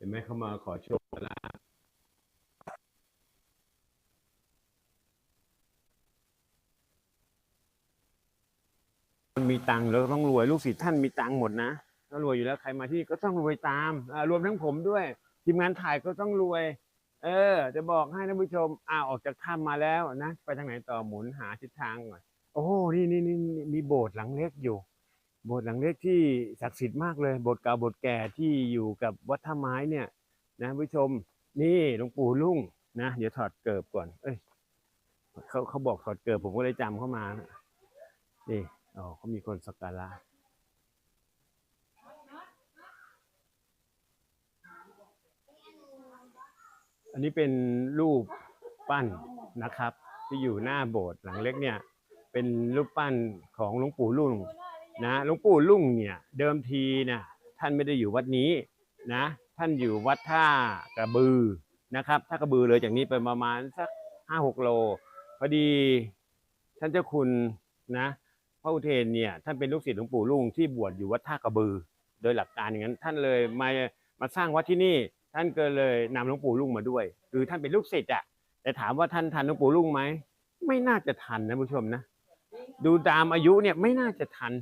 เห็นไหมเขามาขอโชคลาภมีตังค์แล้วต้องรวยลูกศิษย์ท่านมีตังค์หมดนะก็รวยอยู่แล้วใครมาที่นี่ก็ต้องรวยตามรวมทั้งผมด้วยทีมงานถ่ายก็ต้องรวย เออ จะบอกให้ท่านผู้ชมอ้าวออกจากถ้ำมาแล้วนะ ไปทางไหนต่อหมุนหาทิศทางก่อนโอ้โหนี่นี่นี่มีโบสถ์หลังเล็กอยู่ โบสถ์หลังเล็กที่ศักดิ์สิทธิ์มากเลยโบสถ์เก่าโบสถ์แก่ที่อยู่กับวัดท่าไม้เนี่ยนะผู้ชมนี่หลวงปู่ลุ่งนะเดี๋ยวถอดเกิบก่อน เอ้ยเขาเขาบอกถอดเกิบผมก็เลยจำเข้ามานะนี่อ๋อเขามีคนสักการะอันนี้เป็นรูปปั้นนะครับ ที่อยู่หน้าโบสถ์หลังเล็กเนี่ย เป็นรูปปั้นของหลวงปู่ลุ่ง นะหลวงปู่ลุ่งเนี่ยเดิมทีนะท่านไม่ได้อยู่วัดนี้นะท่านอยู่วัดท่ากระบือนะครับท่ากระบือเลยจากนี้ไปประมาณสักห้าหกโลพอดีท่านเจ้าคุณนะพระอุเทนเนี่ยท่านเป็นลูกศิษย์หลวงปู่ลุ่งที่บวชอยู่วัดท่ากระบือ โดยหลักการอย่างนั้น ท่านเลยมามาสร้างวัดที่นี่ ท่านก็เลยนำหลวงปู่ลุ่งมาด้วย คือท่านเป็นลูกศิษย์อะแต่ถามว่าท่านทันหลวงปู่ลุ่งไหมไม่น่าจะทันนะผู้ชมนะ ดูตามอายุเนี่ยไม่น่าจะทัน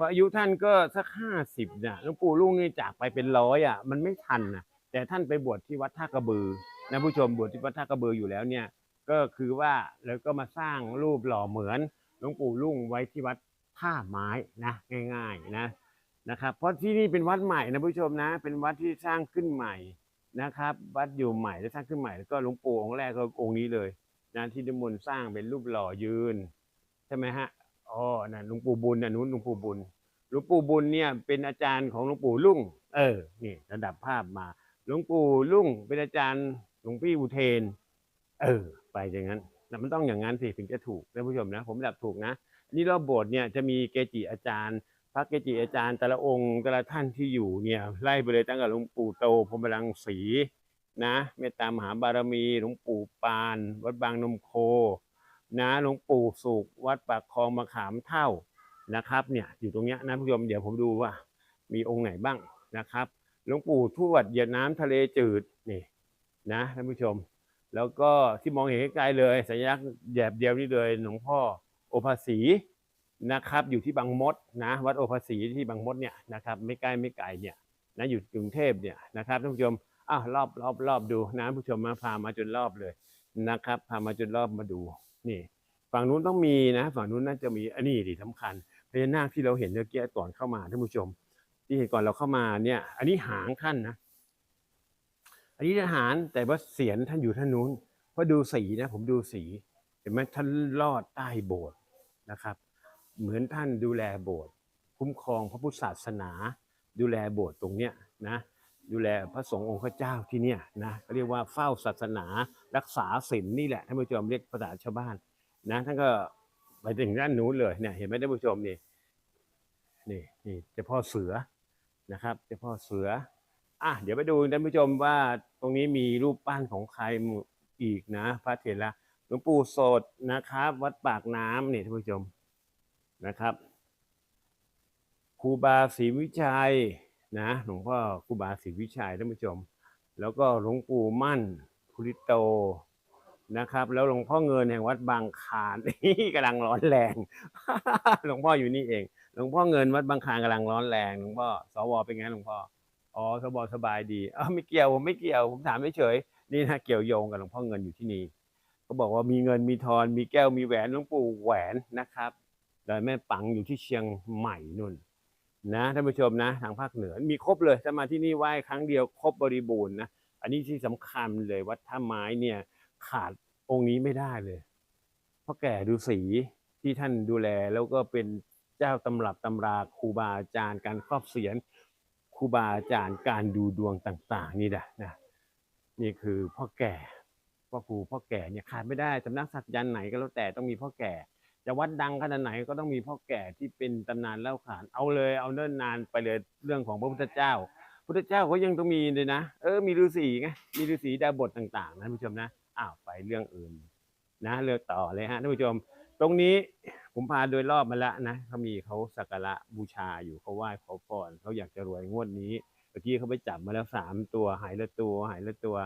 ราะอายุท่านก็สักห้าสิบเนี่ยหลวงปู่ลุงนี่จากไปเป็นร้อยอะมันไม่ทันนะแต่ท่านไปบวชที่วัดท่ากระบือนะผู้ชมบวชที่วัดท่ากระบืออยู่แล้วเนี่ยก็คือว่าแล้วก็มาสร้างรูปหล่อเหมือนหลวงปู่ลุงไว้ที่วัดท่าไม้นะง่ายๆนะนะครับเพราะที่นี่เป็นวัดใหม่นะผู้ชมนะ เป็นวัดที่สร้างขึ้นใหม่นะครับ วัดอยู่ใหม่และสร้างขึ้นใหม่แล้วก็หลวงปู่องค์แรกก็องค์นี้เลยนะที่นิมนต์สร้างเป็นรูปหล่อยืนใช่ไหมฮะ อ๋อนั่นหลวงปู่บุญนะนู้นหลวงปู่บุญหลวงปู่บุญเนี่ยเป็นอาจารย์ของหลวงปู่ลุ่ง เออ นี่ระดับภาพมา หลวงปู่ลุ่งเป็นอาจารย์หลวงพี่อุเทน เออ ไปอย่างนั้นแต่มันต้องอย่างนั้นสิถึงจะถูกท่านผู้ชมนะ ผมดับถูกนะนี่รอบโบสถ์เนี่ยจะมีเกจิอาจารย์ พระเกจิอาจารย์ แต่ละองค์แต่ละท่านที่อยู่เนี่ยไล่ไปเลยตั้งแต่หลวงปู่โตพรมรังสีนะเมตตามหาบารมีหลวงปู่ปาน วัดบางนมโค นะหลวงปู่สุขวัดปากคลองมะขามเท่านะครับเนี่ยอยู่ตรงเนี้ยนะผู้ชมเดี๋ยวผมดูว่า มีองค์ไหนบ้างนะครับหลวงปู่ทวดเหยียดน้ำทะเลจืดนี่นะท่านผู้ชม แล้วก็ที่มองเห็นไกลเลย สัญลักษณ์แยบเดียวนี่เลยหลวงพ่อโอภาสีนะครับ อยู่ที่บางมดนะวัดโอภาสีที่บางมดเนี่ยนะครับไม่ใกล้ไม่ไกลเนี่ยนะอยู่กรุงเทพเนี่ยนะครับท่านผู้ชมอ้าวรอบรอบรอบดูนะผู้ชมมาพามาจนรอบเลยนะครับ พามาจนรอบมาดู นี่ ฝั่งนู้นต้องมีนะ ฝั่งนู้นน่าจะมีอันนี้ดิสำคัญพญานาคที่เราเห็นเมื่อกี้ก่อนเข้ามาท่านผู้ชม ที่เห็นก่อนเราเข้ามาเนี่ย อันนี้หางท่านนะ อันนี้ทหารแต่ว่าเสียนท่านอยู่ท่านนู้นเพราะดูสีนะ ผมดูสี เห็นไหมท่านลอดใต้โบสถ์นะครับ เหมือนท่านดูแลโบสถ์คุ้มครองพระพุทธศาสนา ดูแลโบสถ์ตรงเนี้ยนะ ดูแลพระสงฆ์องค์พระเจ้าที่เนี่ยนะเขาเรียกว่าเฝ้าศาสนารักษาศีลนี่แหละท่านผู้ชมเรียกภาษาชาวบ้านนะท่านก็ไปถึงด้านนู้นเลยเนี่ยเห็นไหมท่านผู้ชมนี่นี่นี่เจ้าพ่อเสือนะครับเจ้าพ่อเสืออะเดี๋ยวไปดูท่านผู้ชมว่าตรงนี้มีรูปปั้นของใครอีกนะพระเถระหลวงปู่โสดนะครับ วัดปากน้ำนี่ท่านผู้ชมนะครับครูบาศรีวิชัย นะหลวงพ่อครูบาศรีวิชัยท่านผู้ชม แล้วก็หลวงปู่มั่นภูริโตนะครับ แล้วหลวงพ่อเงินแห่งวัดบางคานนี่กำลังร้อนแรง หลวงพ่ออยู่นี่เอง หลวงพ่อเงินวัดบางคานกำลังร้อนแรงหลวงพ่อสวเป็นไงหลวงพ่ออ๋อสวสบายดีอ๋อไม่เกี่ยวผมไม่เกี่ยวผมถามเฉยนี่นะเกี่ยวโยงกับหลวงพ่อเงินอยู่ที่นี่เขาบอกว่ามีเงินมีทอนมีแก้วมีแหวนหลวงปู่แหวนนะครับโดยแม่ปังอยู่ที่เชียงใหม่นุ่น นะท่านผู้ชมนะทางภาคเหนือมีครบเลยถ้ามาที่นี่ไหว้ครั้งเดียวครบบริบูรณ์นะอันนี้ที่สำคัญเลยวัดท่าไม้เนี่ยขาดองค์นี้ไม่ได้เลยเพราะแก่ดูสีที่ท่านดูแลแล้วก็เป็นเจ้าตำรับตำราครูบาอาจารย์การครอบเสียนครูบาอาจารย์การดูดวงต่าง ๆ นี่แหละนะนี่คือพ่อแก่พ่อครูพ่อแก่เนี่ยขาดไม่ได้สำนักสักยันต์ไหนก็แล้วแต่ต้องมีพ่อแก่ จะวัดดังขนาดไหนก็ต้องมีพ่อแก่ที่เป็นตำนานเล่าขาน เอาเลยเอาเนิ่นนานไปเลยเรื่องของพระพุทธเจ้า พุทธเจ้าก็ยังต้องมีเลยนะ เออ มีฤาษีไง มีฤาษีดาบทต่างๆนะท่านผู้ชมนะ อ้าวไปเรื่องอื่นนะเลือกต่อเลยฮะท่านผู้ชม ตรงนี้ผมพาโดยรอบมาแล้วนะเขามีเขาสักการะบูชาอยู่เขาไหว้ขอพรเขาอยากจะรวยงวดนี้ เมื่อกี้เขาไปจับมาแล้วสามตัวหายละตัวหายละตัว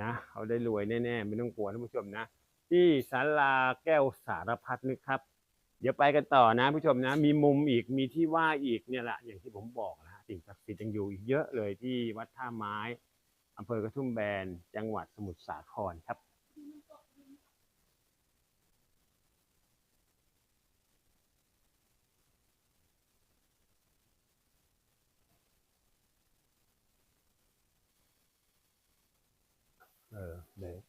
นะเขาได้รวยแน่ๆไม่ต้องกลัวท่านผู้ชมนะ ที่ศาลาแก้วสารพัดนึกครับ เดี๋ยวไปกันต่อนะผู้ชมนะ มีมุมอีกมีที่ว่าอีกเนี่ยแหละอย่างที่ผมบอกนะสิ่งศักดิ์สิทธิ์ยังอยู่อีกเยอะเลยที่วัดท่าไม้อำเภอกระทุ่มแบนจังหวัดสมุทรสาครครับเออเลย